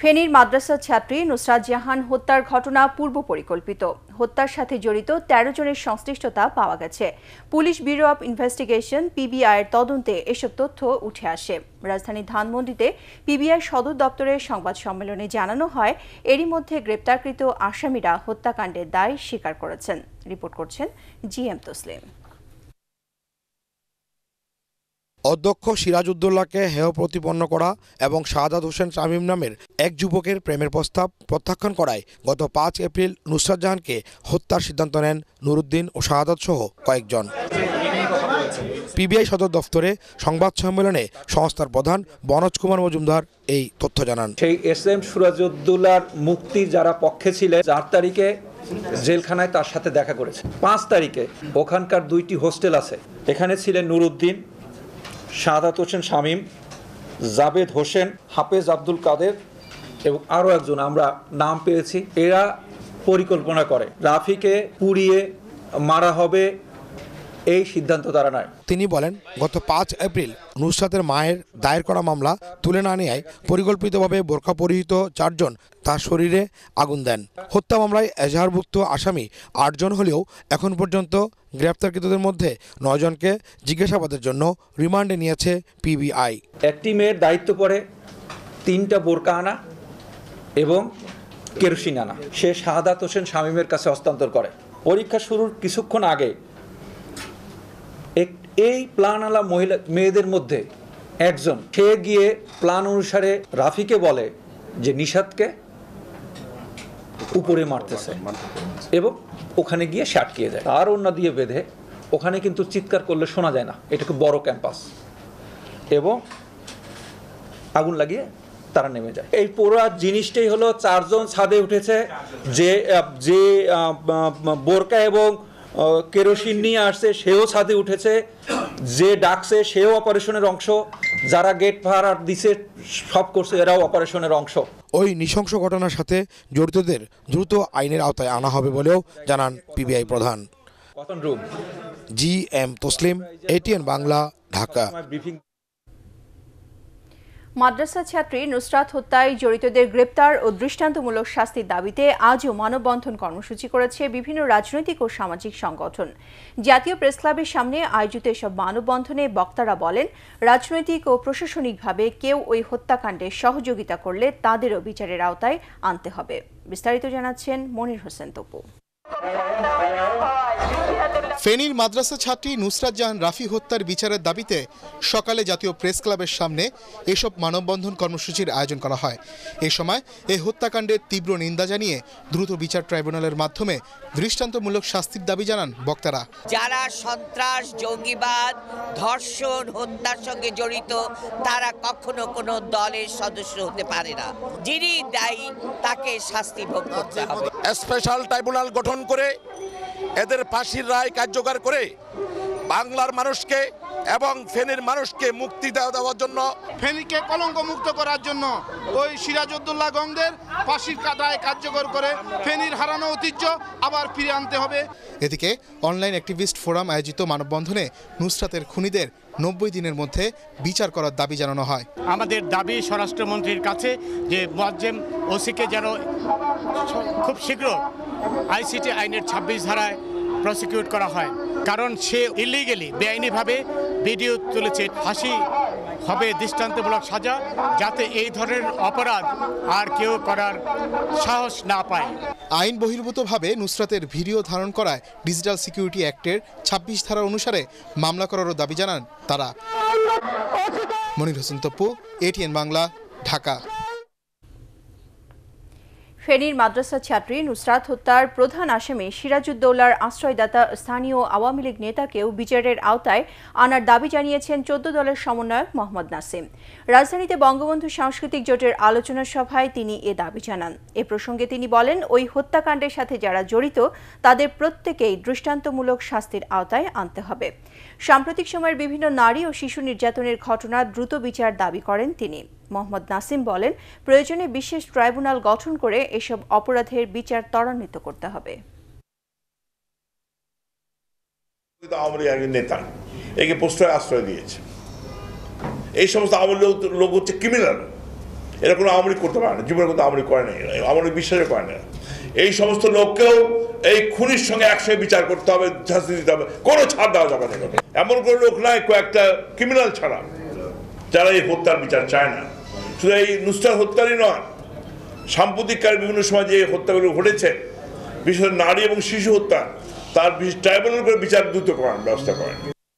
ফেনীর মাদ্রাসা ছাত্রী নুসরাত জাহান হত্যার ঘটনা পূর্ব পরিকল্পিত। হত্যার সাথে জড়িত তেরো জনের সংশ্লিষ্টতা পাওয়া গেছে। পুলিশ ব্যুরো অব ইনভেস্টিগেশন, পিবিআইয়ের তদন্তে এসব তথ্য উঠে আসে। রাজধানী ধানমন্ডিতে পিবিআই সদর দপ্তরের সংবাদ সম্মেলনে জানানো হয়, এরই মধ্যে গ্রেপ্তারকৃত আসামিরা হত্যাকাণ্ডের দায় স্বীকার করেছেন। রিপোর্ট করছেন জি এম তসলিম। অধ্যক্ষ সিরাজউদ্দৌলাকে হেয় প্রতিপন্ন করা এবং শাহাদাত হোসেন শামীম নামের এক যুবকের প্রেমের প্রস্তাব প্রত্যাখ্যান করায় গত পাঁচ এপ্রিল নুসরাত জাহানকে হত্যার সিদ্ধান্ত নেন নুরুদ্দিন ও শাহাদাত সহ কয়েকজন। পিবিআই সদর দফতরে সংবাদ সম্মেলনে সংস্থার প্রধান বনজ কুমার মজুমদার এই তথ্য জানান। সেই এস এম সুরাজউদ্দৌলার মুক্তির যারা পক্ষে ছিলেন, চার তারিখে জেলখানায় তার সাথে দেখা করেছে। পাঁচ তারিখে ওখানকার দুইটি হোস্টেল আছে। এখানে ছিলেন নুরুদ্দিন শাহাদাত হোসেন শামীম, জাবেদ হোসেন, হাফেজ আব্দুল কাদের এবং আরও একজন আমরা নাম পেয়েছি। এরা পরিকল্পনা করে, রাফিকে পুড়িয়ে মারা হবে এই সিদ্ধান্ত তারা নেয়। তিনি বলেন, গত পাঁচ এপ্রিল নুসরাতের মায়ের দায়ের করা মামলা তুলে না নেয় পরিকল্পিতভাবে বোরখা পরিহিত চারজন তার শরীরে আগুন দেন। হত্যা মামলায় এজাহারভুক্ত আসামি আটজন হলেও এখন পর্যন্ত গ্রেপ্তারকৃতদের মধ্যে নয়জনকে জিজ্ঞাসাবাদের জন্য রিমান্ডে নিয়েছে পিবিআই। একটি মেয়ের দায়িত্ব পড়ে তিনটা বোরকা আনা এবং কেরোসিন আনা। সে শাহাদাত হোসেন শামীমের কাছে হস্তান্তর করে। পরীক্ষা শুরুর কিছুক্ষণ আগে এই আলা মহিলা মেয়েদের মধ্যে একজন, সে গিয়ে প্লান অনুসারে রাফিকে বলে যে নিষাদকে উপরে মারতেছে এবং ওখানে গিয়ে সে আটকিয়ে যায়। আর অন্য দিয়ে বেঁধে ওখানে কিন্তু চিৎকার করলে শোনা যায় না। এটা খুব বড় ক্যাম্পাস। এবং আগুন লাগিয়ে তারা নেমে যায়। এই পুরো জিনিসটাই হলো চারজন ছাদে উঠেছে। যে যে বোরকা এবং কেরোসিন নিয়ে আসছে, সেও ছাদে উঠেছে। যে ডাকছে সেও অপারেশনের অংশ যারা গেট ভাড়া দিছে সব করছে এরাও অপারেশনের অংশ। ওই নৃশংস ঘটনার সাথে জড়িতদের দ্রুত আইনের আওতায় আনা হবে বলেও জানান পিবিআই প্রধান। G M Taslim ATN Bangla Dhaka. মাদ্রাসা ছাত্রী নুসরাত হত্যায় জড়িতদের গ্রেপ্তার ও দৃষ্টান্তমূলক শাস্তির দাবিতে আজও মানববন্ধন কর্মসূচি করেছে বিভিন্ন রাজনৈতিক ও সামাজিক সংগঠন। জাতীয় প্রেসক্লাবের সামনে আয়োজিত এসব মানববন্ধনে বক্তারা বলেন, রাজনৈতিক ও প্রশাসনিকভাবে কেউ ওই হত্যাকাণ্ডে সহযোগিতা করলে তাদেরও বিচারের আওতায় আনতে হবে। বিস্তারিত জানাচ্ছেন মনির হোসেন তপু। ফেনীর মাদ্রাসা ছাত্রী নুসরাত জাহান রাফি হত্যার বিচারের দাবিতে সকালে জাতীয় প্রেস ক্লাবের সামনে এসব মানববন্ধন কর্মসূচির আয়োজন করা হয়। এ সময় এই হত্যাকাণ্ডের তীব্র নিন্দা জানিয়ে দ্রুত বিচার ট্রাইব্যুনালের মাধ্যমে দৃষ্টান্তমূলক শাস্তির দাবি জানান বক্তারা। যারা সন্ত্রাস জঙ্গিবাদ ধর্ষণ হত্যার সঙ্গে জড়িত তারা কখনো কোনো দলের সদস্য হতে পারে না। যিনি দায়ী তাকে শাস্তি ভোগ করতে হবে। স্পেশাল ট্রাইব্যুনাল গঠন করে এদের ফাঁসির রায় কার্যকর করে বাংলার মানুষকে এবং ফেনীর মানুষকে মুক্তি দেওয়া দেওয়ার জন্য ফেনীকে কলঙ্ক মুক্ত করার জন্য ওই সিরাজউদ্দৌল্লাহ গঙ্গের ফাঁসির রায় কার্যকর করে ফেনীর হারানো ঐতিহ্য আবার ফিরে আনতে হবে। এদিকে অনলাইন অ্যাক্টিভিস্ট ফোরাম আয়োজিত মানববন্ধনে নুসরাতের খুনিদের নব্বই দিনের মধ্যে বিচার করার দাবি জানানো হয়। আমাদের দাবি স্বরাষ্ট্রমন্ত্রীর কাছে যে মোয়াজ্জেম ওসিকে যেন খুব শীঘ্র আইসিটি আইনের ছাব্বিশ ধারায় প্রসিকিউট করা হয়। কারণ সে ইলিগেলি বেআইনিভাবে ভিডিও তুলেছে। ফাঁসি হবে দৃষ্টান্তমূলক সাজা যাতে এই ধরনের অপরাধ আর কেউ করার সাহস না পায়। আইন বহির্ভূতভাবে নুসরাতের ভিডিও ধারণ করায় ডিজিটাল সিকিউরিটি অ্যাক্টের ছাব্বিশ ধারা অনুসারে মামলা করারও দাবি জানান তারা। মনির হোসেন তপ্পু এটিএন বাংলা ঢাকা। ফেনীর মাদ্রাসা ছাত্রী নুসরাত হত্যার প্রধান আসামি সিরাজউদ্দৌলার আশ্রয়দাতা স্থানীয় আওয়ামী লীগ নেতাকেও বিচারের আওতায় আনার দাবি জানিয়েছেন চোদ্দ দলের সমন্বয়ক মোহাম্মদ নাসিম। রাজধানীতে বঙ্গবন্ধু সাংস্কৃতিক জোটের আলোচনা সভায় তিনি এ দাবি জানান। এ প্রসঙ্গে তিনি বলেন, ওই হত্যাকাণ্ডের সাথে যারা জড়িত, তাদের প্রত্যেকেই দৃষ্টান্তমূলক শাস্তির আওতায় আনতে হবে। সাম্প্রতিক সময়ের বিভিন্ন নারী ও শিশু নির্যাতনের ঘটনা দ্রুত বিচার দাবি করেন তিনি। মোহাম্মদ নাসিম বলেন, প্রয়োজনে বিশেষ ট্রাইব্যুনাল গঠন করে এসব অপরাধের বিচার ত্বরান্বিত করতে হবে। নেতা একে প্রশ্রয় আশ্রয় দিয়েছে। এই সমস্ত আওয়ামী লোক হচ্ছে ক্রিমিনাল এরা কোনো করতে পারে না। জীবনে কোনো করে নাই। আওয়ামী লীগ করে না এই সমস্ত লোককেও এই খুনির সঙ্গে একসঙ্গে বিচার করতে হবে শাস্তি দিতে হবে। কোনো ছাড় দেওয়া যাবে না এমন কোনো লোক নাই, কয়েকটা ক্রিমিনাল ছাড়া, যারা এই হত্যার বিচার চায় না। শুধু এই নুসরাত হত্যারই নয় সাম্প্রতিককাল বিভিন্ন সময় যে হত্যাগুলো ঘটেছে, বিশেষ নারী এবং শিশু হত্যা, তার ট্রাইব্যুনাল করে বিচার দ্রুত করার ব্যবস্থা করেন।